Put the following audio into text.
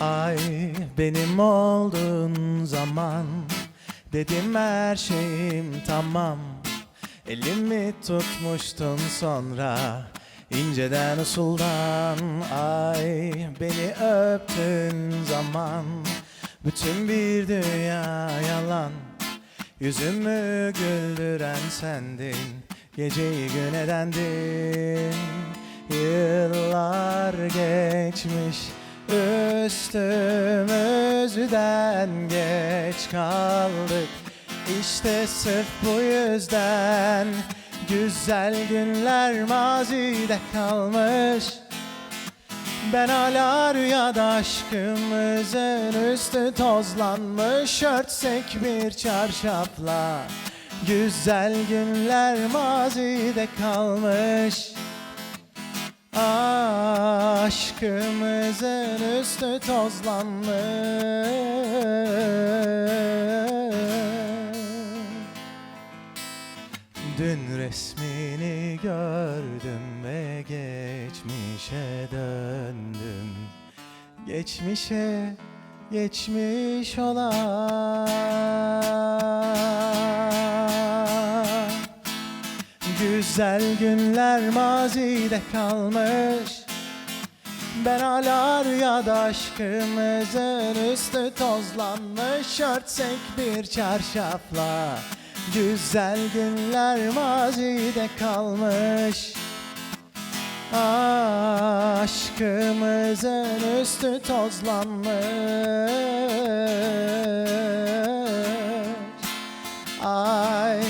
Ay benim olduğun zaman Dedim her şeyim tamam. Elimi tutmuştun sonra inceden usuldan. Ay beni öptüğün zaman Bütün bir dünya yalan. Yüzümü güldüren sendin Geceyi gün edendin. Yıllar geçmiş Üstümüzden geç kaldık. İşte sırf bu yüzden Güzel günler mazide kalmış. Ben hala rüyada aşkımızın üstü tozlanmış. Örtsek bir çarşafla Güzel günler mazide kalmış Aşkımızın üstü tozlanmış Dün resmini gördüm ve geçmişe döndüm. Geçmişe geçmiş olan. Güzel günler mazide kalmış ben hala rüyada aşkımızın üstü tozlanmış Örtsek bir çarşafla. Güzel günler mazide kalmış. Aşkımızın üstü tozlanmış. Ay